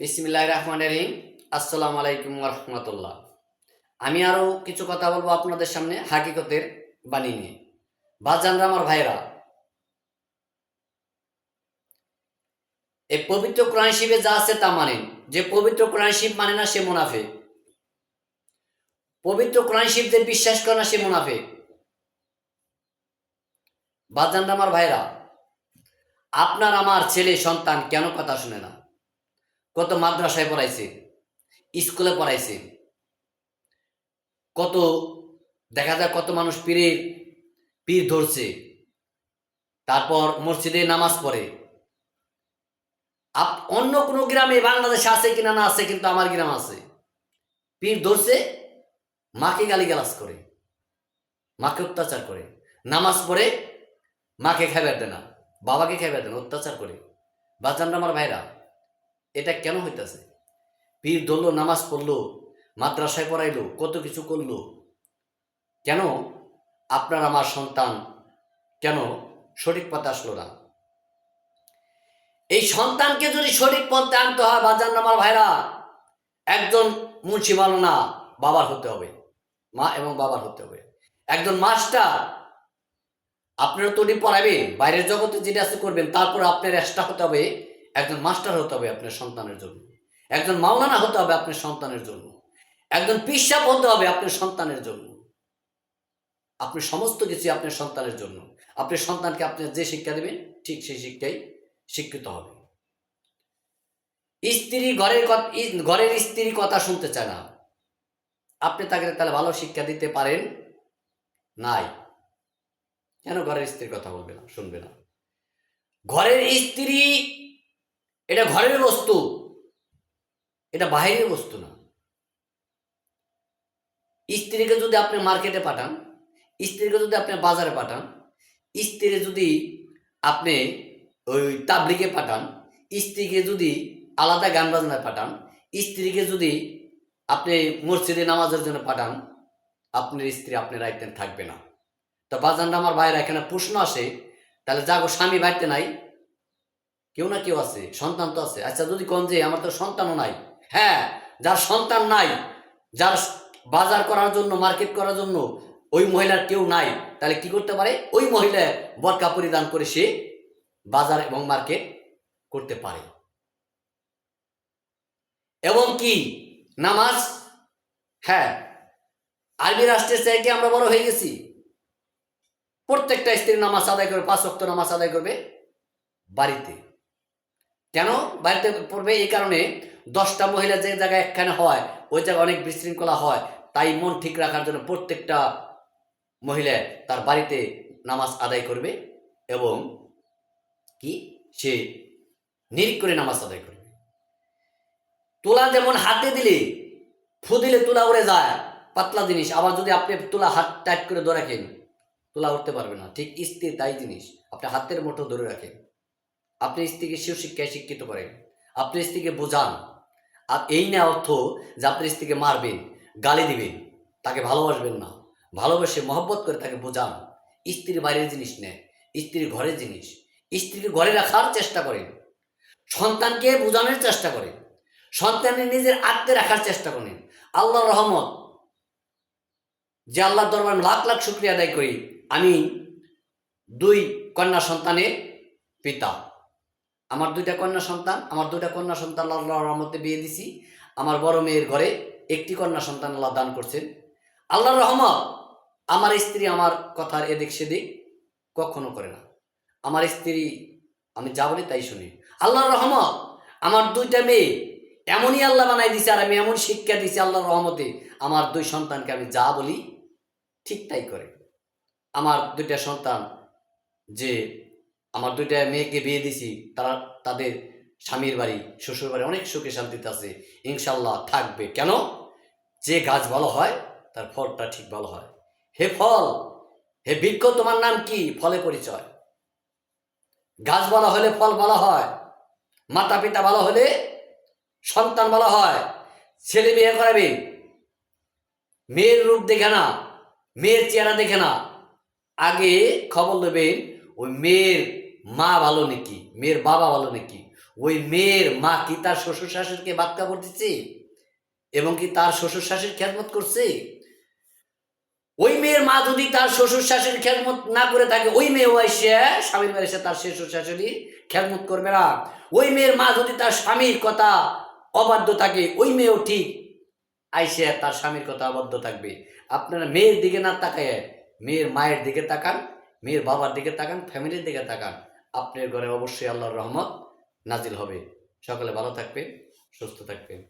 বিসমিল্লাহ রহমান রহিম। আসসালামু আলাইকুম রহমতুল্লাহ আমি আরও কিছু কথা বলব আপনাদের সামনে হাকিকতের বাণী নিয়ে। বাজানরা আমার ভাইরা এই পবিত্র কোরআন শিবে যা আছে তা মানেন যে পবিত্র কোরআন শিব মানে না সে মুনাফে। পবিত্র কোরআন শিবদের বিশ্বাস করে না সে মুনাফে। বাজানরা আমার ভাইরা আপনার আমার ছেলে সন্তান কেন কথা শুনে না? কত মাদ্রাসায় পড়াইছে, স্কুলে পড়াইছে, কত, দেখা যায় কত মানুষ পীরের পীর ধরছে, তারপর মসজিদে নামাজ পড়ে। আপ, অন্য কোনো গ্রামে বাংলাদেশে আছে কিনা না আছে কিন্তু আমার গ্রাম আছে। পীর ধরছে, মাকে গালিগালাজ করে, মাকে অত্যাচার করে, নামাজ পড়ে, মাকে খাইবার দেয় না। বাবাকে খাইবার দেয় না অত্যাচার করে। বাজান আমার ভাইরা। এটা কেন হইতেছে? পীর ধরলো, নামাজ পড়ল, মাদ্রাসায় পড়াইলো, কত কিছু করল। কেন আপনার আমার সন্তান? কেন সঠিক পথে আসলো না? এই সন্তানকে যদি সঠিক পথে আনতে হয় বাজান আমার ভাইরা। একজন মুন্সি না, বাবার হতে হবে। মা এবং বাবার হতে হবে। একজন মাস্টার আপনারা তো উনি পড়াবে বাইরের জগতে যেটা আছে করবেন, তারপর আপনার এক্সট্রা হতে হবে, একজন মাস্টার হতে হবে আপনার সন্তানের জন্য। একজন মাওলানা হতে হবে আপনার সন্তানের জন্য। একজন পিসাব হতে হবে আপনার সন্তানের জন্য। আপনি সমস্ত কিছু আপনার সন্তানের জন্য। আপনার সন্তানকে আপনি যে শিক্ষা দেবেন, ঠিক সেই শিক্ষাই শিক্ষিত হবে। স্ত্রী ঘরের ঘরের স্ত্রী কথা শুনতে চায় না। আপনি তাকে তাহলে ভালো শিক্ষা দিতে পারেন? নাই। কেন ঘরের স্ত্রীর কথা বলবে না, শুনবে না? ঘরের স্ত্রী এটা ঘরের বস্তু, এটা বাহিরের বস্তু না। স্ত্রীকে যদি আপনি মার্কেটে পাঠান, স্ত্রীকে যদি আপনি বাজারে পাঠান স্ত্রী যদি আপনি ওই তাবলিকে পাঠান, স্ত্রীকে যদি আলাদা গান বাজনায় পাঠান, স্ত্রীকে যদি আপনি মসজিদে নামাজের জন্য পাঠান, আপনার স্ত্রী আপনার আইতেন থাকবে না। তো বাজানটা আমার বাইরে এখানে প্রশ্ন আসে, তাহলে যাগো, স্বামী বাড়িতে নাই? কেউ না কেউ আছে, সন্তান তো আছে। আচ্ছা যদি কোন যে, আমার তো সন্তানও নাই। হ্যাঁ যার সন্তান নাই, যার বাজার করার জন্য, মার্কেট করার জন্য ওই মহিলার কেউ নাই, তাহলে কি করতে পারে? ওই মহিলা বরকা পরিধান করে সে বাজার এবং মার্কেট করতে পারে। এবং কি? নামাজ? হ্যাঁ। আরবি রাষ্ট্রের চাইতে আমরা বড় হয়ে গেছি। প্রত্যেকটা স্ত্রী নামাজ আদায় করবে, পাঁচ অক্ট নামাজ আদায় করবে বাড়িতে। কেন? বাড়িতে পড়বে এই কারণে দশটা মহিলা যে জায়গায় একখানে হয়, ওই জায়গায় অনেক বিশৃঙ্খলা হয়, তাই মন ঠিক রাখার জন্য প্রত্যেকটা মহিলা তার বাড়িতে নামাজ আদায় করবে এবং কি? সে নিরিক করে নামাজ আদায় করবে। তুলা যেমন হাতে দিলে, ফু দিলে তুলা উড়ে যায়, পাতলা জিনিস। আবার যদি আপনি তুলা হাত টাইট করে ধরে রাখেন তুলা উঠতে পারবে না। ঠিক স্ত্রী তাই জিনিস। আপনি হাতের মুঠো ধরে রাখেন। আপনি স্ত্রীকে শিক্ষায় শিক্ষিত করেন। আপনি স্ত্রীকে বোঝান। আর এই না অর্থ যে আপনি স্ত্রীকে মারবেন, গালি দিবেন, তাকে ভালোবাসবেন না। ভালোবেসে মহব্বত করে তাকে বোঝান। স্ত্রীর বাইরের জিনিস নেয় স্ত্রীর ঘরের জিনিস। স্ত্রীকে ঘরে রাখার চেষ্টা করেন। সন্তানকে বোঝানোর চেষ্টা করেন। সন্তানের নিজের আত্মে রাখার চেষ্টা করেন। আল্লাহ রহমত। যে আল্লাহর দরবার লাখ লাখ শুক্রিয়া আদায় করি। আমি দুই কন্যা সন্তানের পিতা। আমার দুইটা কন্যা সন্তান, আমার দুইটা কন্যা সন্তান আল্লাহ রহমতে বিয়ে দিছি। আমার বড় মেয়ের ঘরে একটি কন্যা সন্তান আল্লাহ দান করছেন। আল্লাহ রহমত, আমার স্ত্রী আমার কথার এদিক সেদিক কখনো করে না। আমার স্ত্রী, আমি যা বলি তাই শুনি। আল্লাহ রহমত, আমার দুইটা মেয়ে এমনই আল্লাহ বানাই দিছে আর আমি এমন শিক্ষা দিছি আল্লাহর রহমতে। আমার দুই সন্তানকে আমি যা বলি ঠিক তাই করে। আমার দুইটা সন্তান, যে আমার দুইটা মেয়েকে বিয়ে দিছি, তারা, তাদের স্বামীর বাড়ি, শ্বশুর বাড়ি অনেক সুখে শান্তিতে আছে। ইনশাল্লাহ থাকবে। কেন? যে গাছ ভালো হয়, তার ফলটা ঠিক ভালো হয়। হে ফল, হে বৃক্ষ, তোমার নাম কি? ফলে পরিচয়। গাছ ভালো হলে ফল ভালো হয় মাতা পিতা ভালো হলে সন্তান ভালো হয়। ছেলে বিয়ে করাবে, মেয়ের রূপ দেখে না, মেয়ের চেহারা দেখে না। আগে খবর নেবেন, ওই মেয়ের মা ভালো নাকি? মেয়ের বাবা ভালো নাকি? ওই মেয়ের মা কি তার শ্বশুর শাশুড়িকে বাদ কাপড় দিচ্ছে এবং কি তার শ্বশুর শাশুড়ির খেদমত করছে? ওই মেয়ের মা যদি তার শ্বশুর শাশুড়ির খেদমত না করে থাকে, ওই মেয়েও এসে স্বামীর বাড়ি এসে তার শ্বশুর শাশুড়ি খেদমত করবে না। ওই মেয়ের মা যদি তার স্বামীর কথা অবাধ্য থাকে, ওই মেয়েও ঠিক আইসে তার স্বামীর কথা অবাধ্য থাকবে। আপনারা মেয়ের দিকে না তাকায় মেয়ের মায়ের দিকে তাকান, মেয়ের বাবার দিকে তাকান, ফ্যামিলির দিকে তাকান। আপনার ঘরে অবশ্যই আল্লাহর রহমত নাজিল হবে। সকলে ভালো থাকবেন, সুস্থ থাকবেন।